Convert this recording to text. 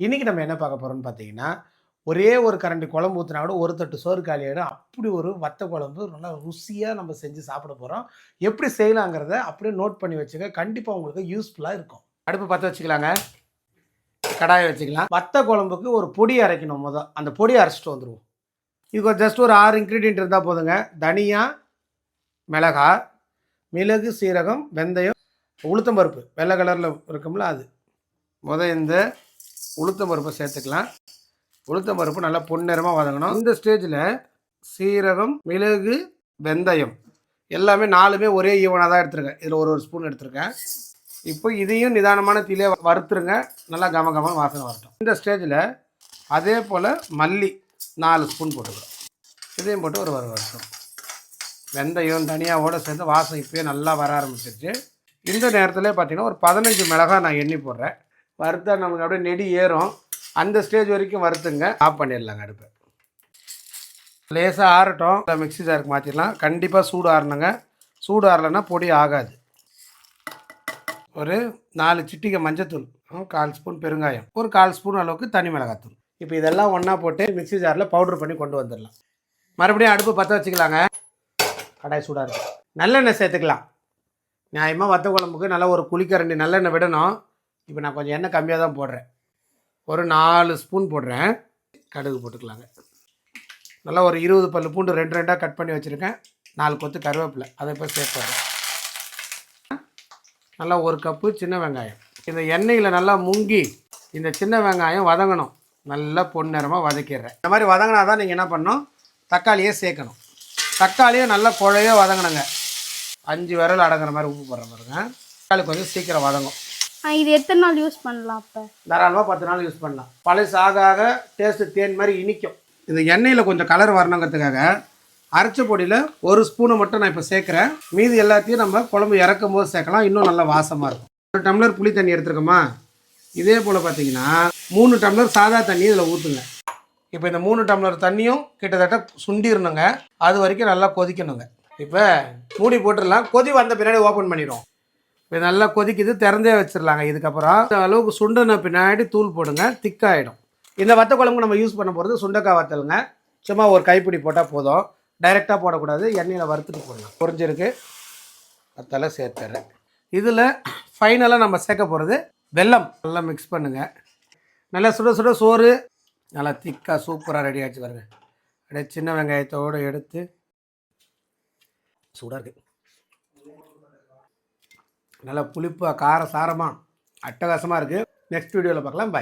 இன்றைக்கி நம்ம என்ன பார்க்க போகிறோம்னு பார்த்தீங்கன்னா ஒரே ஒரு கரண்டி குழம்பு ஊற்றினா கூட ஒரு தட்டு சோறு காலி ஆகிடும் அப்படி ஒரு வத்த குழம்பு நல்லா ருசியாக நம்ம செஞ்சு சாப்பிட போகிறோம் எப்படி செய்யலாங்கிறத அப்படியே நோட் பண்ணி வச்சுக்க கண்டிப்பாக உங்களுக்கு யூஸ்ஃபுல்லாக இருக்கும். அடுப்பு பற்ற வச்சுக்கலாங்க. கடாயை வச்சுக்கலாம். வத்த குழம்புக்கு ஒரு பொடி அரைக்கணும் முதல். அந்த பொடி அரைச்சிட்டு வந்துடுவோம் இதுக்கு ஜஸ்ட் ஒரு ஆறு இன்க்ரீடியன்ட் இருந்தால் போதுங்க. தனியா மிளகா மிளகு சீரகம் வெந்தயம் உளுத்தம்பருப்பு வெள்ளை கலரில் இருக்கும்ல அது. முத இந்த உளுத்தம் பருப்பை சேர்த்துக்கலாம். உளுத்தம் பருப்பு நல்லா பொன்னிறமாக வதங்கணும். இந்த ஸ்டேஜில் சீரகம் மிளகு வெந்தயம் எல்லாமே நாலுமே ஒரே ஈவனாக தான் எடுத்திருக்கேன். இதில் ஒரு ஒரு ஸ்பூன் எடுத்திருக்கேன். இப்போ இதையும் நிதானமான தீலே வறுத்துருங்க. நல்லா கம கம வாசனை வரட்டும். இந்த ஸ்டேஜில் அதே போல் மல்லி நாலு ஸ்பூன் போட்டுக்கிறோம். இதையும் போட்டு ஒரு வர வரட்டும் வெந்தயம் தனியாவோட சேர்ந்து வாசம் இப்போயே நல்லா வர ஆரம்பிச்சிருச்சு. இந்த நேரத்தில் பார்த்தீங்கன்னா ஒரு பதினஞ்சு மிளகாய் நான் எண்ணி போடுறேன். வறுத்தா நமக்கு அப்படியே நெடி ஏறும். அந்த ஸ்டேஜ் வரைக்கும் வறுத்துங்க. ஆஃப் பண்ணிடலாங்க அடுப்பை. லேசாக ஆறட்டும். இல்லை மிக்ஸி ஜாருக்கு மாற்றிடலாம் கண்டிப்பாக சூடு ஆறணுங்க. சூடு ஆறலைன்னா பொடி ஆகாது. ஒரு நாலு சிட்டிகை மஞ்சத்தூள் கால் ஸ்பூன் பெருங்காயம் ஒரு கால் ஸ்பூன் அளவுக்கு தனி மிளகாத்தூள். இப்போ இதெல்லாம் ஒன்றா போட்டு மிக்ஸி ஜாரில் பவுடர் பண்ணி கொண்டு வந்துடலாம். மறுபடியும் அடுப்பு பற்ற வச்சுக்கலாங்க. கடாய் சூடாக இருக்கும் நல்லெண்ணெய் சேர்த்துக்கலாம். நியாயமாக வத்த குழம்புக்கு நல்லா ஒரு குளிக்கரண்டி நல்லெண்ணெய் விடணும். இப்போ நான் கொஞ்சம் எண்ணெய் கம்மியாக தான் போடுறேன். ஒரு நாலு ஸ்பூன் போடுறேன். கடுகு போட்டுக்கலாங்க. நல்லா ஒரு இருபது பல்லு பூண்டு ரெண்டு ரெண்டாக கட் பண்ணி வச்சுருக்கேன். நாலு கொத்து கருவேப்பிலை. அதை போய் சேர்த்துறேன் நல்லா ஒரு கப்பு சின்ன வெங்காயம். இந்த எண்ணெயில் நல்லா முங்கி இந்த சின்ன வெங்காயம் வதங்கணும். நல்லா பொன்னிறமாக வதக்கிடுறேன். இந்த மாதிரி வதங்கினா தான் நீங்கள் என்ன பண்ணணும்? தக்காளியே சேர்க்கணும். தக்காளியை நல்லா குழைய வதங்கணுங்க. அஞ்சு விரல் அடங்குற மாதிரி உப்பு போடுற பாருங்க. தக்காளி கொஞ்சம் சீக்கிரம் வதங்கும். இது எத்தனை நாள் யூஸ் பண்ணலாம் அப்போ? தாராளமாக பத்து நாள் யூஸ் பண்ணலாம். பழசு ஆக ஆக டேஸ்ட்டு தேன் மாதிரி இனிக்கும். இந்த எண்ணெயில் கொஞ்சம் கலர் வரணுங்கிறதுக்காக அரைச்ச பொடியில் ஒரு ஸ்பூனை மட்டும் நான் இப்போ சேர்க்குறேன். மீதி எல்லாத்தையும் நம்ம குழம்பு இறக்கும் போது சேர்க்கலாம். இன்னும் நல்லா வாசமாக இருக்கும். ஒரு டம்ளர் புளி தண்ணி எடுத்துருக்கோமா? இதே போல் பார்த்தீங்கன்னா மூணு டம்ளர் சாதா தண்ணி இதில் ஊற்றுங்க இப்போ இந்த மூணு டம்ளர் தண்ணியும் கிட்டத்தட்ட சுண்டிடணுங்க அது வரைக்கும் நல்லா கொதிக்கணுங்க. இப்போ மூடி போட்டுடலாம். கொதி வந்த பின்னாடி ஓப்பன் பண்ணிடுவோம். இப்போ நல்லா கொதிக்குது திறந்தே வச்சிடலாங்க இதுக்கப்புறம். இந்த அளவுக்கு சுண்டின பின்னாடி தூள் போடுங்க திக்காகிடும் இந்த வத்த குழம்பு நம்ம யூஸ் பண்ண போகிறது சுண்டக்காய் வத்தலுங்க. சும்மா ஒரு கைப்பிடி போட்டால் போதும். டைரெக்டாக போடக்கூடாது எண்ணெயில் வறுத்துட்டு போடலாம் புரிஞ்சிருக்கு? வத்தலை சேர்த்துறேன். இதில் ஃபைனலாக நம்ம சேர்க்க போகிறது வெல்லம். நல்லா மிக்ஸ் பண்ணுங்கள் நல்லா சுட சுட சோறு. நல்லா திக்காக சூப்பராக ரெடி ஆச்சு பாருங்க. அப்படியே சின்ன வெங்காயத்தோடு எடுத்து சூடாக இருக்குது நல்லா புளிப்பாக கார சாரமாக அட்டகாசமாக இருக்குது நெக்ஸ்ட் வீடியோவில் பார்க்கலாம். பாய்